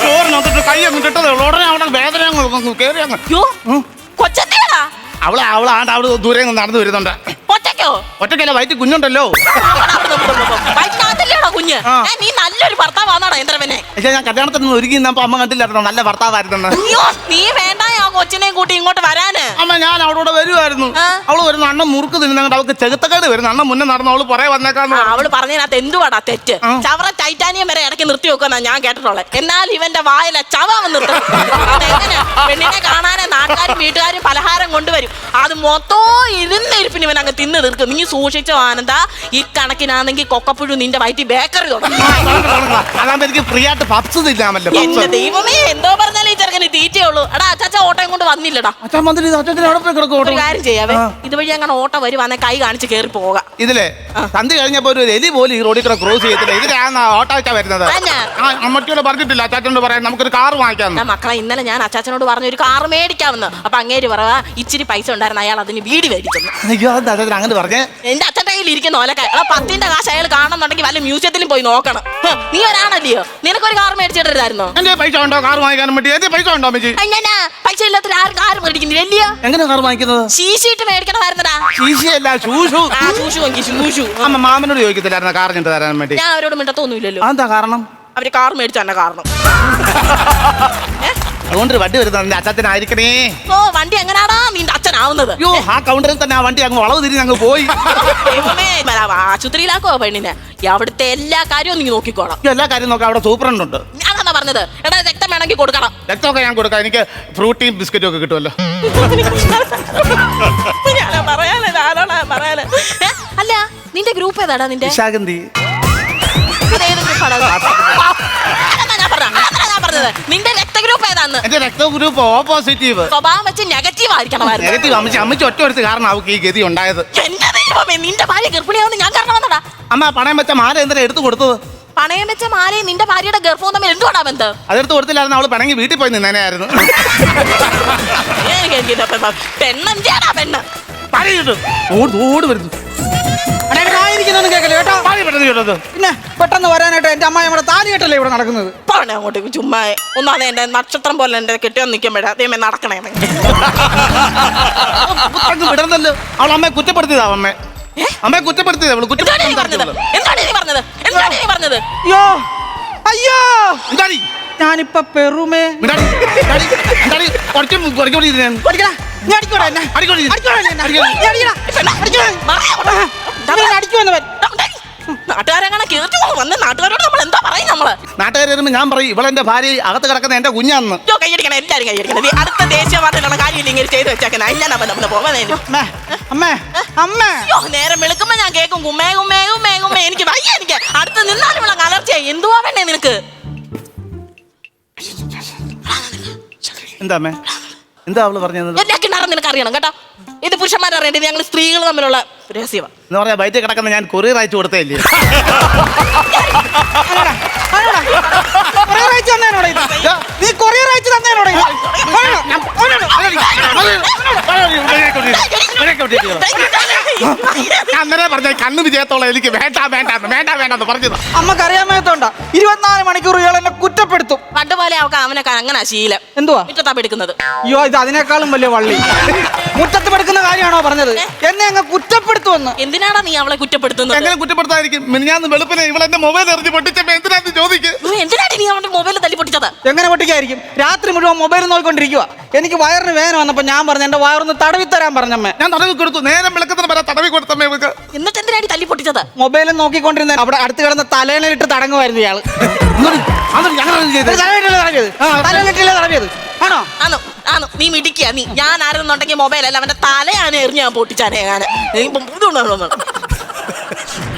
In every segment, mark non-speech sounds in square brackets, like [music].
ചോറിനകത്തിട്ട് കൈ അങ്ങ് കിട്ടതേ ഉള്ളൂ ഉടനെ അവിടെ വേദന അങ്ങ് കയറി അങ്ങ് യോ കൊച്ചത്തിയാടാ അവളെ അവളാണ്ട് അവിടെ ദൂരെ നിന്ന് നടന്നു വരുന്നുണ്ട്. ഒറ്റയ്ക്കോ? ഒറ്റയ്ക്കല്ല വയറ്റിൽ കുഞ്ഞുണ്ടല്ലോ. കുഞ്ഞ്? ആ. ഏ, നീ നല്ലൊരു ഭർത്താവാന്നാടാ ഇന്ദ്രവനെ പക്ഷേ ഞാൻ കല്യാണത്തിൽ നിന്ന് ഒരുങ്ങി നിന്നപ്പോ അമ്മ കണ്ടില്ലായിരുന്നു നല്ല ഭർത്താവായിരുന്നു അയ്യോ നീ വേണ്ട ആ കൊച്ചിനെയും കൂട്ടി ഇങ്ങോട്ട് അമ്മ ഞാൻ അവളോട് വരുമായിരുന്നു അവൾ വരുന്ന അണ്ണൻ മുറുക്ക് തിന്നിട്ട് അവൾക്ക് ചെകുത്തക്കേട് വരുന്നു. അണ്ണൻ മുന്നേ നടന്ന അവൾ പറയാ വന്നേക്കാന്ന്. അവൾ പറഞ്ഞതിനകത്ത് എന്തുവാടാ തെറ്റ്? ചവറ ടൈറ്റാനിയം വരെ ഇടയ്ക്ക് നിർത്തി വെക്കുന്ന ഞാൻ കേട്ടിട്ടുള്ളത്. എന്നാൽ ഇവന്റെ വായില ചവ നിർത്തും. പെണ്ണിനെ കാണാനെ നാട്ടുകാരും വീട്ടുകാരും പലഹാരം കൊണ്ടുവരും. അത് മൊത്തം ഇരുന്നിരിപ്പിന് ഇവൻ അങ്ങ് തിന്ന് തീർക്കും. നീ സൂക്ഷിച്ചോ ആനന്ദ. ഈ കണക്കിനാണെങ്കിൽ കൊക്കപ്പുഴു നിന്റെ വയറ്റി ബേക്കറി തുടങ്ങി. എനിക്ക് ഫ്രീ ആയിട്ട് പപ്സ് തിന്നാമല്ലോ എന്റെ ദൈവമേ എന്തോ പറഞ്ഞാലും ഈ ചെറുക്കന് തീറ്റേ ഉള്ളൂ. എടാ അച്ചാച്ച ഓട്ടം കൊണ്ട് വന്നില്ലടാ. അച്ഛൻ മന്ത്രി അച്ഛൻ അവിടെ പോയി കിടക്കും ഒരു കാര്യം ചെയ്യാവേ. ഇതുവഴി അങ്ങനെ ഓട്ടം വരുവാന്നെ കൈ കാണിച്ച് കേറി പോകാം. ഇതിലെ സന്ധി കഴിഞ്ഞപ്പോ ഒരു എലി പോലും ഈ റോഡിൽ കൂടെ ക്രോസ് ചെയ്യത്തില്ല. ഇതിലാണ് ഓട്ടോ വെച്ചാ വരുന്നത്? അതെന്നാ? ആ അമ്മട്ടിയോട് പറഞ്ഞിട്ടില്ല. അച്ചാച്ചനോട് പറയാൻ നമുക്കൊരു കാർ വാങ്ങിക്കാന്ന് മക്കളെ ഇന്നലെ ഞാൻ അച്ചാച്ചനോട് പറഞ്ഞു ഒരു കാർ മേടിക്കാമെന്ന്. അപ്പൊ അങ്ങേര് പറയാ ഇച്ചിരി പൈസ ഉണ്ടായിരുന്നു അയാൾ അതിന് വീട് മേടിച്ചെന്ന്. അയ്യോ എന്താ അച്ഛൻ അങ്ങനെ പറഞ്ഞേ? എന്റെ കയ്യിൽ ഇരിക്കുന്ന ഓലക്ക എടാ പത്തിന്റെ കാശ് അയാൾ കാണുന്നുണ്ടെങ്കിൽ വല്ല മ്യൂസിയത്തിലും പോയി നോക്കണം. ഹ്, നീ ഒരാണല്ലയോ നിനക്കൊരു കാർ മേടിച്ചിട്ടായിരുന്നോ എന്റെ പൈസ ഉണ്ടോ? കാർ വേണ്ടി എന്റെ പൈസ ഉണ്ടോ അമ്മച്ചി? അങ്ങനെ പൈസ ഇല്ലാത്ത ആരും കാർ മേടിക്കുന്നില്ല അല്ലയോ എങ്ങനെ കാർ വാങ്ങിക്കുന്നത്? ശീശിട്ട് മേടിക്കണമായിരുന്നടാ. അല്ല ആ അമ്മ മാമനോട് ചോദിക്കത്തില്ലായിരുന്നു കാർ ഞണ്ട് തരാൻ വേണ്ടി? ഞാൻ അവരോട് മിണ്ടത്തൊന്നുമില്ലല്ലോ. അതെന്താ കാരണം? അവർ കാർ മേടിച്ച തന്നെ കാരണം? [laughs] അതുകൊണ്ട് വണ്ടി വരുന്നത് എന്റെ അച്ഛനായിരിക്കണേ ഓ വണ്ടി എങ്ങനാടാ? നിന്റെ അച്ഛനാവുന്നത്. അയ്യോ ആ കൗണ്ടറിൽ തന്നെ ആ വണ്ടി അങ്ങ് വളവ് തിരിഞ്ഞ് അങ്ങ് പോയി. ദൈവമേ, മല- ആശുപത്രിയിലാക്കോ പെണ്ണിനെ. അവിടുത്തെ എല്ലാ കാര്യവും നീ നോക്കിക്കോളാം. എല്ലാ കാര്യം നോക്കാം അവിടെ സൂപ്രണ്ട് ഉണ്ട്. ഞാനാ പറഞ്ഞത്? എടാ രക്തം വേണമെങ്കിൽ കൊടുക്കണം. രക്തമൊക്കെ ഞാൻ കൊടുക്കാം എനിക്ക് ഫ്രൂട്ടിയും ബിസ്ക്കറ്റും ഒക്കെ കിട്ടുമല്ലോ. ഞാനാ പറയാന്, ഞാനാണ് പറയാന്. ഏ, അല്ല നിന്റെ ഗ്രൂപ്പ് ഏതാടാ നിന്റെ? അതേത് അതെന്നാ പറഞ്ഞത്. നിന്റെ രക്തഗ്രൂപ്പ് ഏതാണ് എന്റെ രക്തഗ്രൂപ്പ് ഓ പോസിറ്റീവ് സ്വഭാവം വെച്ച് നെഗറ്റീവ് ആയിരിക്കണമായിരുന്നു നെഗറ്റീവ് അമ്മച്ചി അമ്മച്ചി ഒറ്റ എടുത്ത് കാരണം അവൾക്ക് ഈ ഗതി ഉണ്ടായത്. എന്റെ ദൈവമേ നിന്റെ ഭാര്യ ഗർഭിണിയാവുന്ന ഞാൻ കാരണം വന്നടാ അമ്മ പണയം വെച്ച മാല എന്തിനാ എടുത്തു കൊടുത്തത്? പണയം വെച്ച മാലയും നിന്റെ ഭാര്യയുടെ ഗർഭവും തമ്മിൽ എന്തുകൊണ്ടാ ബന്ധം? അതെടുത്ത് കൊടുത്തില്ലായിരുന്നു? അവൾ പണങ്ങി വീട്ടിൽ പോയി നിന്നേനായിരുന്നു. പെണ്ണെന്തിയാടാ പെണ്ണ്? പറയിട്ടു ഓട് ഓട് വരുന്നു. ആയിരിക്കുന്നൊന്നും കേൾക്കല്ലേ കേട്ടോ പാടി പെട്ടെന്ന് കേട്ടത് പിന്നെ പെട്ടെന്ന് വരാനായിട്ട് എന്റെ അമ്മ നമ്മുടെ താലി കെട്ടല്ലേ ഇവിടെ നടക്കുന്നത്? പറഞ്ഞ അങ്ങോട്ടേക്ക് ചുമ്മാ ഒന്നാമത് എന്റെ നക്ഷത്രം പോലെ എന്റെ കെട്ടിയോ നിൽക്കുമ്പോഴാ നടക്കണേ അങ്ങ് വിടർന്നല്ലോ അവൾ അമ്മയെ കുറ്റപ്പെടുത്തിയതാ അമ്മ അമ്മയെ. കുറ്റപ്പെടുത്തിയതാ അവൾ എന്താണ് നീ പറഞ്ഞത്? കുറ്റപ്പെടുത്തി എന്താണ് നീ പറഞ്ഞത്? എന്താണ് നീ പറഞ്ഞത്? അയ്യോ അയ്യോ. എന്താടി? ഞാനിപ്പോ പെറുമേ. കുറച്ചും ഞാൻ. നാട്ടുകാരങ്ങനെ കേട്ടു? വന്ന് നാട്ടുകാരോട് നമ്മൾ എന്താ പറയും നമ്മൾ? നാട്ടുകാർ ഞാൻ പറയും ഇവളെന്റെ ഭാര്യ അകത്ത് കിടക്കുന്ന എന്റെ കുഞ്ഞാന്ന്. അയ്യോ കൈയടിക്കണം എല്ലാരും കൈയടിക്കണം ദേ, അടുത്ത കാര്യം ഇങ്ങനെ ചെയ്ത് വെച്ചേക്കണ ഇല്ല നമ്മൾ അമ്മേ അമ്മേ നേരം വെളുക്കുമ്പോ ഞാൻ കേൾക്കും കുമ്മേ കുമ്മേ കുമ്മേ കുമ്മേ എനിക്ക് വയ്യ എനിക്ക്. അടുത്ത് നിന്നാലും അലർച്ചയായി എന്തുവാ വേണ്ടേ നിനക്ക്? എന്താ അമ്മേ? എന്താ അവൾ പറഞ്ഞത്? എല്ലാ നിനക്ക് അറിയണം കേട്ടോ ഇത് പുരുഷന്മാർ അറിയേണ്ടത് ഞങ്ങൾ സ്ത്രീകൾ തമ്മിലുള്ള രഹസ്യമാണ് എന്ന് പറഞ്ഞാൽ ബൈറ്റ് കിടക്കുന്ന ഞാൻ കൊറിയർ അയച്ചു കൊടുത്തേ? കൊറിയർ അയച്ചു തന്നേനോടാ ഇത്? നീ കൊറിയർ ഇത്? പറഞ്ഞ കണ്ണ് വിജയത്തോളം എനിക്ക് വേണ്ട വേണ്ട വേണ്ട വേണ്ടെന്ന് പറഞ്ഞത് അമ്മയ്ക്ക് അറിയാമേത്തോണ്ട ഇരുപത്തിനാല് മണിക്കൂർ ഇയാൾ എന്നെ കുറ്റപ്പെടുത്തും. പണ്ടുപോലെ അവൾക്ക് അവനെ അങ്ങനെ ശീലം. എന്തുവാ? മുറ്റത്താ പെടുക്കുന്നത്. അയ്യോ ഇത് അതിനേക്കാളും വലിയ വള്ളി. മുറ്റത്ത് പെടുക്കുന്ന കാര്യമാണോ പറഞ്ഞത്? എന്നെ അങ്ങ് കുറ്റപ്പെടുത്തുമെന്ന്. എന്തിനാടാ നീ അവളെ കുറ്റപ്പെടുത്തുന്നത്? എങ്ങനെ കുറ്റപ്പെടുത്താതിരിക്കും? മിനിഞ്ഞാന്ന് വെളുപ്പിനെ ഇവളെന്റെ മൊബൈൽ എറിഞ്ഞ് പൊട്ടിച്ചപ്പോ എന്തിനാന്ന് ചോദിക്കും? നീ എന്തിനാടി നീ അവന്റെ മൊബൈൽ തല്ലി പൊട്ടിച്ചത്? എങ്ങനെ പൊട്ടിക്കായിരിക്കും രാത്രി മുഴുവൻ മൊബൈൽ നോക്കിക്കൊണ്ടിരിക്കുക എനിക്ക് വയറിന് വേദന വന്നപ്പോ ഞാൻ പറഞ്ഞു എന്റെ വയറൊന്ന് തടവി തരാൻ പറഞ്ഞമ്മേ. ഞാൻ തടവി കൊടുത്തു. നേരം വിളക്കത്തിന് വരെ തടവി കൊടുത്തമ്മേ ഇവക്ക് എന്നിട്ട് എന്തിനാടി തല്ലി പൊട്ടിച്ചത്? മൊബൈലിൽ നോക്കിക്കൊണ്ടിരുന്ന അവിടെ അടുത്ത് കിടന്ന തലേണലിട്ട് തടങ്ങുമായിരുന്നു ചെയ്തത്? തലയിട്ടില്ല തടവിയത് ആണോ? ആണോ? ആണോ? നീ മിടിക്കുക നീ ഞാൻ ആരെന്നുണ്ടെങ്കിൽ മൊബൈലല്ല അല്ല അവന്റെ തലയാണ് എറിഞ്ഞ് ഞാൻ പൊട്ടിച്ചാനേ ഞാൻ.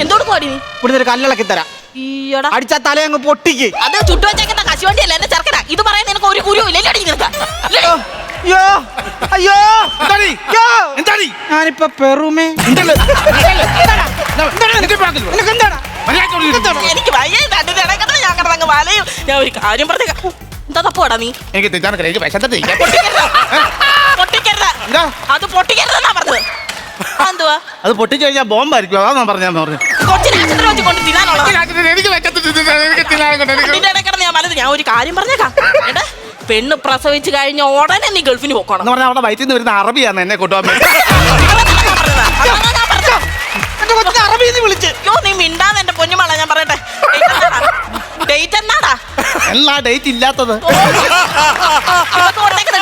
എന്തോട് പോടി നീ? ഇവിടുന്ന് ഒരു കല്ലിളക്കി തരാം. അടിച്ച തല അങ്ങ് പൊട്ടിക്ക്. അത് ചുട്ടുവച്ചേക്കുന്ന കശുവണ്ടിയല്ല എന്റെ ചെറുക്കനാ. ഇത് പറയാൻ നിനക്ക് ഒരു കുരു ഇല്ല. അയ്യോ അയ്യോ. എന്താടി? ഞാനിപ്പോ പെറുമേ. എനിക്ക് വയ്യ ഞാൻ കിടന്നങ്ങ് വലയും. ഞാൻ ഒരു കാര്യം പറഞ്ഞേക്കാം. എന്താ തപ്പോടാ നീ? എനിക്ക് തെറ്റാണ് എനിക്ക് വിശന്നിട്ട് പൊട്ടിക്കരുത്. എന്താ? അത് പൊട്ടിക്കരുതെന്നാ പറഞ്ഞത്. എന്തുവാ അത് പൊട്ടിച്ചു കഴിഞ്ഞാൽ ബോംബായിരിക്കും. അതാ ഞാൻ പറഞ്ഞു ഞാൻ ഒരു കാര്യം പറഞ്ഞേക്കാം. പെണ്ണ് പ്രസവിച്ചു കഴിഞ്ഞ ഉടനെ നീ ഗൾഫിന് പോക്കണം. അവിടെ വയറ്റിൽ നിന്ന് വരുന്ന അറബിയാണ് എന്നെ കൊണ്ടുപോകാൻ എന്റെ കൊച്ചിനെ അറബിന്ന് വിളിച്ച്. അയ്യോ നീ മിണ്ടാന്ന് എന്റെ പൊന്നുമാള ഞാൻ പറയട്ടെ. ഡേറ്റ് എന്നാടാ? എന്നാ ഡേറ്റ് ഇല്ലാത്തത്?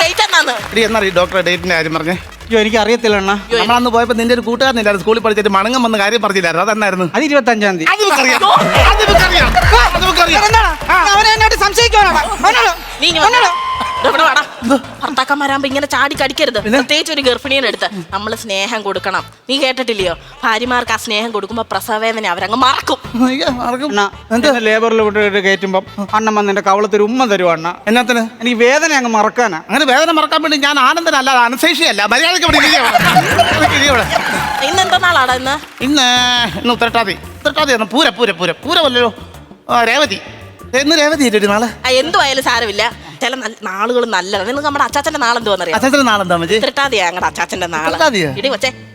ഡേറ്റ് എന്നാന്ന്. എടി ഡോക്ടറെ ഡേറ്റിന്റെ കാര്യം പറഞ്ഞേ? അയ്യോ എനിക്ക് അറിയത്തില്ല അണ്ണാ. അയ്യോ, നമ്മളന്ന് പോയപ്പോ നിന്റെ ഒരു കൂട്ടുകാരനില്ലായിരുന്നു സ്കൂളിൽ പഠിച്ചിട്ട് മണങ്ങം വന്ന കാര്യം പറഞ്ഞില്ലായിരുന്നു. അതെന്നായിരുന്നു? അത് ഇരുപത്തി അഞ്ചാം തീയതി. അത് നമുക്കറിയാം. അത് നമുക്കറിയാം. അത് നമുക്കറിയാം. അവനെ എന്നോട് സംശയിക്കുവാനാടാ അവനോട് നീ വന്നോ. ഭർത്താക്കന്മാരാകുമ്പോ ഇങ്ങനെ ചാടി കടിക്കരുത്. പ്രത്യേകിച്ച് ഒരു ഗർഭിണിയുടെ അടുത്ത്. നമ്മൾ സ്നേഹം കൊടുക്കണം. നീ കേട്ടിട്ടില്ലയോ? ഭാര്യമാർക്ക് ആ സ്നേഹം കൊടുക്കുമ്പോ പ്രസവവേദന അവരങ്ങ് മറക്കും. ലേബറിൽ വിട്ടിട്ട് കയറ്റുമ്പോ അണ്ണൻ വന്ന് എന്റെ കവളത്തൊരു ഉമ്മ തരും അണ്ണ? എന്നാത്തിന്? എനിക്ക് വേദന അങ്ങ് മറക്കാനാ. അങ്ങനെ വേദന മറക്കാൻ വേണ്ടി ഞാൻ ആനന്ദനല്ല അനശേഷിയല്ല. അവിടെ. ഇന്ന് എന്താ നാളാടാ ഇന്ന് ഇന്ന്? ഇന്ന് ഉത്തരട്ടാതി. ഉത്തരട്ടാതി പൂര പൂര പൂര പൂര. പൂരമല്ലല്ലോ. രേവതി. എന്ന് രേവതി നാളെ. എന്തുവായാലും സാരമില്ല. ചില നാളുകൾ നല്ലതാണ്. നിങ്ങൾക്ക് നമ്മുടെ അച്ചാച്ചന്റെ നാളെന്തുവാന്നറിയാം അച്ഛന്റെ നാളെന്താ ഉത്രട്ടാതിയാ ഞങ്ങളുടെ അച്ചാച്ചന്റെ നാൾ. ഉത്രട്ടാതിയോ? ഇടി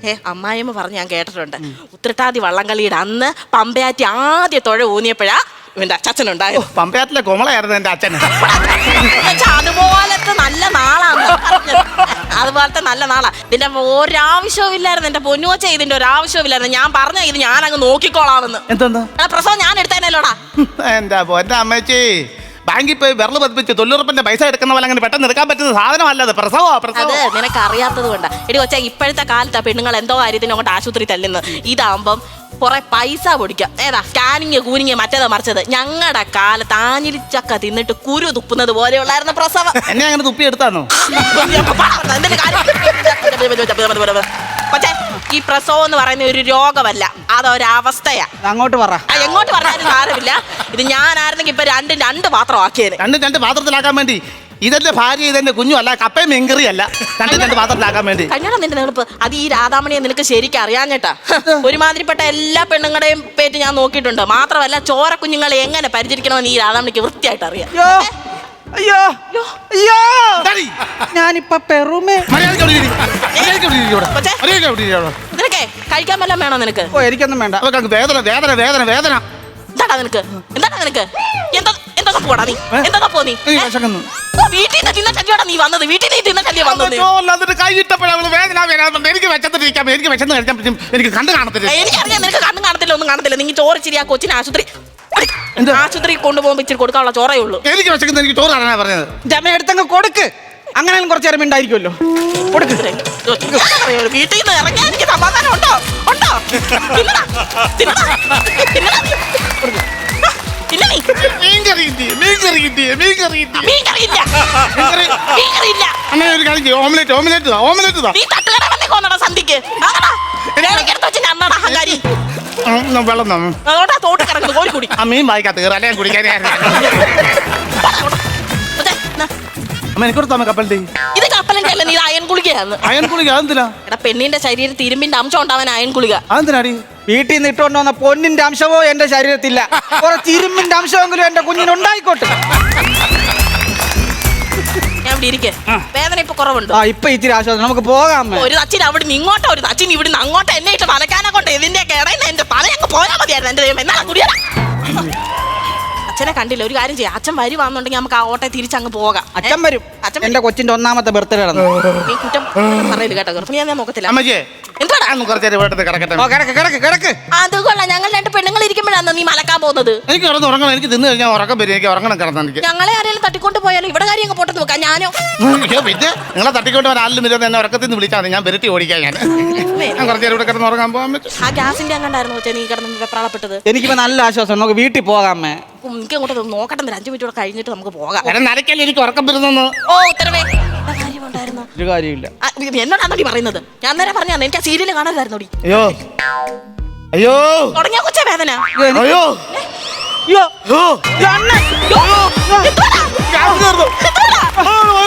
ഏ അമ്മായിമ്മ പറഞ്ഞ് ഞാൻ കേട്ടിട്ടുണ്ട്. ഉത്രട്ടാതി വള്ളംകളിയുടെ അന്ന് പമ്പയാറ്റി ആദ്യ തുഴ ഊന്നിയപ്പോഴാ ഇവന്റെ അച്ചാച്ചനുണ്ടായത് പമ്പയാറ്റിലെ കൊമളയായിരുന്നു എന്റെ അച്ഛൻ. എന്നുവെച്ചാ അതുപോലത്തെ നല്ല നാളാണ് പറഞ്ഞത്. അതുപോലത്തെ നല്ല നാളാ. ഇതിന്റെ ഒരാവശ്യവും ഇല്ലായിരുന്നു. എന്റെ പൊന്നുവച്ച ഇതിന്റെ ഒരാവശ്യവും ഇല്ലായിരുന്നു. ഞാൻ പറഞ്ഞ ഇത് ഞാൻ അങ്ങ് നോക്കിക്കോളാമെന്ന് പ്രസവം ഞാൻ എടുത്തേനല്ലോടാ എന്താ എന്റെ അമ്മച്ചി? ബാങ്കിൽ പോയി വിരൽ പതിപ്പിച്ച് തൊഴിലുറപ്പിന്റെ പൈസ എടുക്കുന്ന പോലെ അങ്ങനെ പെട്ടെന്ന് എടുക്കാൻ പറ്റുന്ന സാധനമല്ല അത് പ്രസവോ. അത് പ്രസവം നിനക്ക് അറിയാത്തത് കൊണ്ടാ. എടി കൊച്ചാ ഇപ്പോഴത്തെ കാലത്ത് പെണ്ണുങ്ങൾ എന്തോ കാര്യത്തിന് അങ്ങോട്ട് ആശുപത്രി തല്ലുന്നത്. ഇതാവുമ്പം കുറെ പൈസ പൊടിക്കാം ഏതാ? സ്കാനിങ് കൂനിങ് മറ്റേതാ മറിച്ചത്. ഞങ്ങളുടെ കാലത്ത് ആഞ്ഞിലിച്ചക്ക തിന്നിട്ട് കുരു തുപ്പുന്നത് പോലെയുള്ളായിരുന്നു പ്രസവം. എന്നെ അങ്ങനെ തുപ്പി എടുത്താന്നോ? എന്തിന്റെ കാര്യം? ഈ പ്രസവം എന്ന് പറയുന്ന ഒരു രോഗമല്ല. അതൊരവസ്ഥയാ അത് അങ്ങോട്ട് പറ. ആ, എങ്ങോട്ട് പറഞ്ഞാലും സാരമില്ല. ഇത് ഞാനായിരുന്നെങ്കിൽ ഇപ്പൊ രണ്ടും രണ്ട് പാത്രം രണ്ടും രണ്ട് രണ്ട് പാത്രത്തിലാക്കാൻ വേണ്ടി. ഇതെന്റെ ഭാര്യ ഇതെന്റെ കുഞ്ഞു അല്ല കപ്പയും മെങ്കറി അല്ല രണ്ട് രണ്ട് പാത്രത്തിലാക്കാൻ വേണ്ടി. കല്യാണം നിന്റെ നിങ്ങളിപ്പ് അത് ഈ രാധാമണിയെ നിനക്ക് ശരിക്കും അറിയാഞ്ഞിട്ടാ ഒരുമാതിരിപ്പെട്ട എല്ലാ പെണ്ണുങ്ങളുടെയും പേറ്റ് ഞാൻ നോക്കിയിട്ടുണ്ട്. മാത്രമല്ല ചോര കുഞ്ഞുങ്ങളെ എങ്ങനെ പരിചരിക്കണമെന്ന് ഈ രാധാമണിക്ക് വൃത്തിയായിട്ട് അറിയാം. അയ്യോ അയ്യോ. അയ്യോ എന്താടി? ഞാനിപ്പ പെറുമേ മര്യാദയ്ക്ക് അവിടെ ഇരി. മര്യാദയ്ക്ക് അവിടെ ഇരി ഇവിടെ. കൊച്ചേ. മര്യാദയ്ക്ക് അവിടെ ഇരി അവിടെ. നിനക്കേ കഴിക്കാൻ വല്ലതും വേണോ നിനക്ക് ഓ എനിക്കൊന്നും വേണ്ട അവൾക്ക് അങ്ങ് വേദന വേദന വേദന വേദന എന്താടാ നിനക്ക് എന്താടാ നിനക്ക് എന്താ എന്താ പോടാ നീ എന്താ പോ നീ എനിക്ക് വിശക്കുന്നു. ഓ, വീട്ടിൽ നിന്ന് നീ വന്നത് വീട്ടിൽ നീ തിന്നിട്ടല്ലേ വന്നത് അയ്യോ, അല്ലാതെ കൈ ഇട്ടപ്പോഴാ അവൾ വേദന. എനിക്ക് വെച്ചത്തിരിക്കാം എനിക്ക് വെച്ചെന്ന് കഴിക്കാൻ പറ്റും എനിക്ക് കണ്ടു കാണത്തില്ല എനിക്കറിയാം നിനക്ക് കണ്ണും കാണത്തില്ല ഒന്നും കാണത്തില്ല നീ ചോറ് ചിരിയാ ആ കൊച്ചിന് ആശുപത്രി? ആശുപത്രി കൊണ്ടുപോകുമ്പോ ഇച്ചിരി കൊടുക്കാനുള്ള ചോറേ ഉള്ളൂ. എനിക്ക് വിശക്കുന്ന എനിക്ക് ചോറ് തരാനാ പറഞ്ഞത്. ജമ എടുത്തങ്ങ് കൊടുക്ക്. അങ്ങനെയും കുറച്ച് നേരം ഉണ്ടായിരിക്കുമല്ലോ കൊടുക്ക്. വീട്ടിൽ നിന്ന് ഇറങ്ങാൻ എനിക്ക് സമാധാനം ഉണ്ടോ? ഉണ്ടോ? ഓംലെറ്റ് ഓംലെറ്റ് ഓംലെറ്റ് സന്ധിക്ക് അഹങ്കാരി. വെള്ളം തന്നു. അതുകൊണ്ടാ തോട്ട് കിടക്കുന്നത് കോഴി കൂടി. ആ മീൻ അമ്മ എനിക്കൊരു തമ്മ കപ്പലിന്റെ ഇത് കപ്പലിന്റെ അല്ല നീ അയൻ ഗുളികയാണ് അതെന്തിനാ? എടാ പെണ്ണിന്റെ ശരീരം തിരുമ്പിന്റെ അംശം ഉണ്ടാവാൻ അയൺ ഗുളിക. അതെന്തിനാടി? വീട്ടിൽ നിന്ന് ഇട്ടുകൊണ്ട് വന്ന പൊന്നിന്റെ അംശമോ എന്റെ ശരീരത്തില്ല. കുറച്ച് ഇരുമ്പിന്റെ അംശമെങ്കിലും എന്റെ കുഞ്ഞിന് ഞാൻ ഇരിക്കെ. വേദന ഇപ്പൊ കുറവുണ്ടോ? ഇപ്പൊ ഇച്ചിരി ആശ്വാസം. നമുക്ക് പോകാം ഒരു അച്ഛൻ അവിടെ നിന്ന് ഇങ്ങോട്ടോ ഒരു അച്ഛൻ ഇവിടുന്ന് അങ്ങോട്ടോ എന്നെ ഇട്ട് തലക്കാനെ കൊണ്ട് ഇതിന്റെ ഇടയിൽ എന്റെ തല അങ്ങ് പോയാൽ മതിയായിരുന്നു. എന്റെ ദൈവം എന്നാ കുടിയടാ? അച്ഛനെ കണ്ടില്ല. ഒരു കാര്യം ചെയ്യാം. അച്ഛൻ വരുവാന്നുണ്ടെങ്കിൽ നമുക്ക് ആ ഓട്ടെ തിരിച്ചങ്ങ് പോകാം. അച്ഛൻ വരും. അച്ഛൻ. എന്റെ കൊച്ചിന്റെ ഒന്നാമത്തെ ബർത്ത്ഡേ നടന്നു നീ കുറ്റം പറയില്ല കേട്ടോ. ഗർഭിണിയാ ഞാൻ നോക്കത്തില്ല. അമ്മച്ചേ ഞങ്ങൾ രണ്ട് പെണ്ണുങ്ങൾ ഇരിക്കുമ്പോഴാണ് നീ മലക്കാൻ പോകുന്നത്? എനിക്ക് കിടന്ന് ഉറങ്ങണം. എനിക്ക് തിന്നു കഴിഞ്ഞാൽ ഉറക്കം വരും. എനിക്ക് ഉറങ്ങണം കിടന്നു എനിക്ക്. ഞങ്ങളെ ആരെങ്കിലും തട്ടിക്കൊണ്ട് പോയാലും? ഇവിടെ കാര്യം പോട്ടെ പൊട്ടത്ത് നോക്കാം. ഞാനോ? പിന്നെ നിങ്ങളെ തട്ടിക്കൊണ്ട് ആളിലും വരുന്ന എന്നെ ഉറക്കത്തിൽ നിന്ന് വിളിച്ചാൽ ഞാൻ വെരട്ടി ഓടിക്കാൻ ഞാൻ. ഞാൻ കുറച്ചു നേരം ഇവിടെ കിടന്ന് ഉറങ്ങാൻ പോകാൻ പറ്റും ആ ഗ്യാസിന്റെ അങ്ങണ്ടായിരുന്നു നീ കിടന്ന് വെപ്രാളപ്പെട്ടത് എനിക്കിപ്പോ നല്ല ആശ്വാസം. നമുക്ക് വീട്ടിൽ പോകാം അമ്മേ. ഉം, എനിക്ക് അങ്ങോട്ട് നോക്കട്ടെ ഒരു അഞ്ചു മിനിറ്റ് കൂടെ കഴിഞ്ഞിട്ട് നമുക്ക് പോകാം. നരക്കല്ലേ എനിക്ക് ഉറക്കം വരുന്നു ഓ ഉത്തരവേ. എന്താ കാര്യമുണ്ടായിരുന്നു? ഒരു കാര്യമില്ല ആ, ഇത് എന്നോടാണോടി പറയുന്നത്? ഞാൻ നേരെ പറഞ്ഞാ എനിക്ക് ആ സീരിയൽ കാണാനായിരുന്നോടി അയ്യോ. അയ്യോ. തുടങ്ങിയ കൊച്ച വേദന. അയ്യോ. അയ്യോ. അയ്യോ. എന്തുവാടാ? എന്തുവാടാ?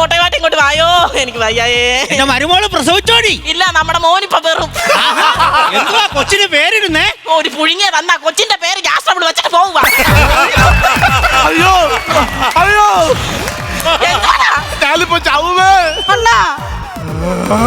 പെട്ടെന്ന് ഇങ്ങോട്ട് വായോ? എനിക്ക് വയ്യായേ. എന്റെ മരുമോൾ പ്രസവിച്ചോടി. ഇല്ല നമ്മുടെ മോനിപ്പൊ വെറും. എന്തുവാ കൊച്ചിന് പേരിടുന്നേ? ഒരു പുഴുങ്ങിയ തന്ന. കൊച്ചിന്റെ പേര് ഗ്യാസ് ട്രബിൾ വെച്ചിട്ട് പോവുക അയ്യോ അയ്യോ. ഞാനിപ്പോ ചാവുമേ അണ്ണാ. ആ